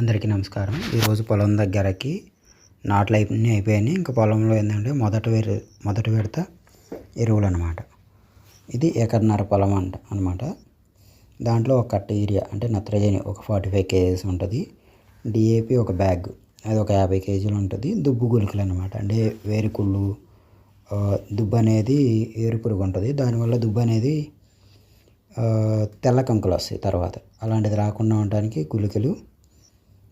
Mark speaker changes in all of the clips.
Speaker 1: అందరికీ నమస్కారం. ఈరోజు పొలం దగ్గరకి నాట్లు అయిపోయి అయిపోయాయి ఇంకా పొలంలో ఏంటంటే మొదటి వేరు మొదటి విడత ఎరువులు అనమాట ఇది ఎకరన్నర పొలం అంట అనమాట దాంట్లో ఒక కట్ట ఏరియా అంటే నత్రజని ఒక ఫార్టీ ఫైవ్ కేజీస్ ఉంటుంది. డిఏపి ఒక బ్యాగ్ అది ఒక యాభై కేజీలు ఉంటుంది. దుబ్బు గుళికలు అనమాట అంటే వేరుకుళ్ళు దుబ్బు అనేది ఏరు పురుగు ఉంటుంది. దానివల్ల దుబ్బు అనేది తెల్ల కంకులు వస్తాయి తర్వాత. అలాంటిది రాకుండా ఉండడానికి గుళికలు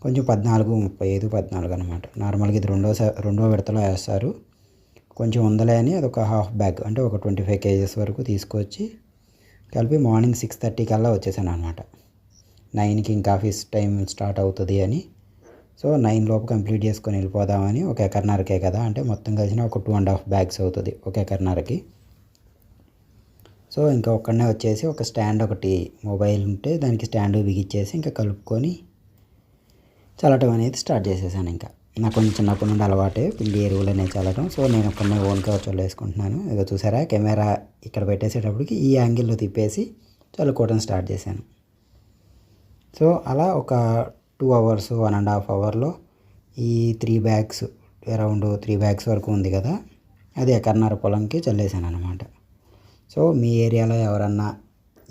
Speaker 1: కొంచెం పద్నాలుగు ముప్పై ఐదు పద్నాలుగు అనమాట నార్మల్గా ఇది రెండో రెండో విడతలో వేస్తారు. కొంచెం ఉందలే అని అది ఒక హాఫ్ బ్యాగ్ అంటే ఒక ట్వంటీ ఫైవ్ కేజెస్ వరకు తీసుకొచ్చి కలిపి మార్నింగ్ సిక్స్ థర్టీ కల్లా వచ్చేసాను అనమాట నైన్కి ఇంకా ఆఫీస్ టైం స్టార్ట్ అవుతుంది అని. సో నైన్ లోపు కంప్లీట్ చేసుకొని వెళ్ళిపోదామని ఒక ఎకర్నరకే కదా అంటే మొత్తం కలిసిన ఒక టూ అండ్ హాఫ్ బ్యాగ్స్ అవుతుంది ఒక ఎకర్నరకి సో ఇంకా ఒక్కడనే వచ్చేసి ఒక స్టాండ్ ఒకటి మొబైల్ ఉంటే దానికి స్టాండ్ బిగిచ్చేసి ఇంకా కలుపుకొని చల్లటం అనేది స్టార్ట్ చేసేసాను ఇంకా. నాకు కొంచెం చిన్నప్పటి నుండి అలవాటే పిండి ఎరువులు అనేది చల్లటం. సో నేను ఒక్కడనే ఓన్గా చల్లేసుకుంటున్నాను ఇక చూసారా కెమెరా ఇక్కడ పెట్టేసేటప్పటికి ఈ యాంగిల్లో తిప్పేసి చల్లుకోవడం స్టార్ట్ చేశాను. సో అలా ఒక two hours one and half అవర్లో ఈ three bags around three bags వరకు ఉంది కదా అది ఎకరన్నర పొలంకి చల్లేసాను అనమాట సో మీ ఏరియాలో ఎవరన్నా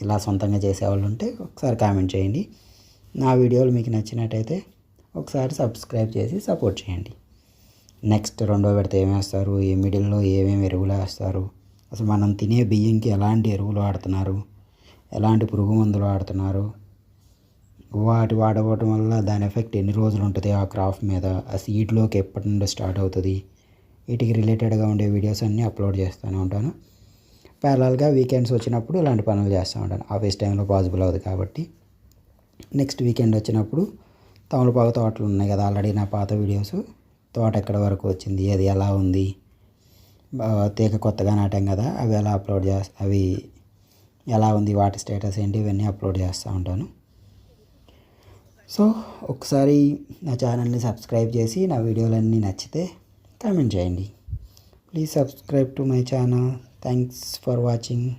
Speaker 1: ఇలా సొంతంగా చేసేవాళ్ళు ఉంటే ఒకసారి కామెంట్ చేయండి. నా వీడియోలు మీకు నచ్చినట్టయితే ఒకసారి సబ్స్క్రైబ్ చేసి సపోర్ట్ చేయండి. నెక్స్ట్ రెండో విడత ఏం వేస్తారు? ఏ మిడిల్లో ఏమేమి ఎరువులు వేస్తారు? అసలు మనం తినే బియ్యంకి ఎలాంటి ఎరువులు వాడుతున్నారు? ఎలాంటి పురుగు మందులు వాడుతున్నారు? వాటి వాడవటం వల్ల దాని ఎఫెక్ట్ ఎన్ని రోజులు ఉంటుంది ఆ క్రాప్ మీద? ఆ సీడ్లోకి ఎప్పటి నుండి స్టార్ట్ అవుతుంది? వీటికి రిలేటెడ్గా ఉండే వీడియోస్ అన్నీ అప్లోడ్ చేస్తూనే ఉంటాను. ప్యారల్గా వీకెండ్స్ వచ్చినప్పుడు ఇలాంటి పనులు చేస్తూ ఉంటాను. ఆఫీస్ టైంలో పాసిబుల్ అవుతుంది కాబట్టి. నెక్స్ట్ వీకెండ్ వచ్చినప్పుడు తమలపాకు తోటలు ఉన్నాయి కదా ఆల్రెడీ నా పాత వీడియోస్. తోట ఎక్కడ వరకు వచ్చింది? అది ఎలా ఉంది? తీగ కొత్తగా నాటాం కదా అవి ఎలా అప్లోడ్ చేస్తా అవి ఎలా ఉంది? వాటి స్టేటస్ ఏంటి? ఇవన్నీ అప్లోడ్ చేస్తూ ఉంటాను. సో ఒకసారి నా ఛానల్ని సబ్స్క్రైబ్ చేసి నా వీడియోలన్నీ నచ్చితే కామెంట్ చేయండి. Please subscribe to my channel. Thanks for watching.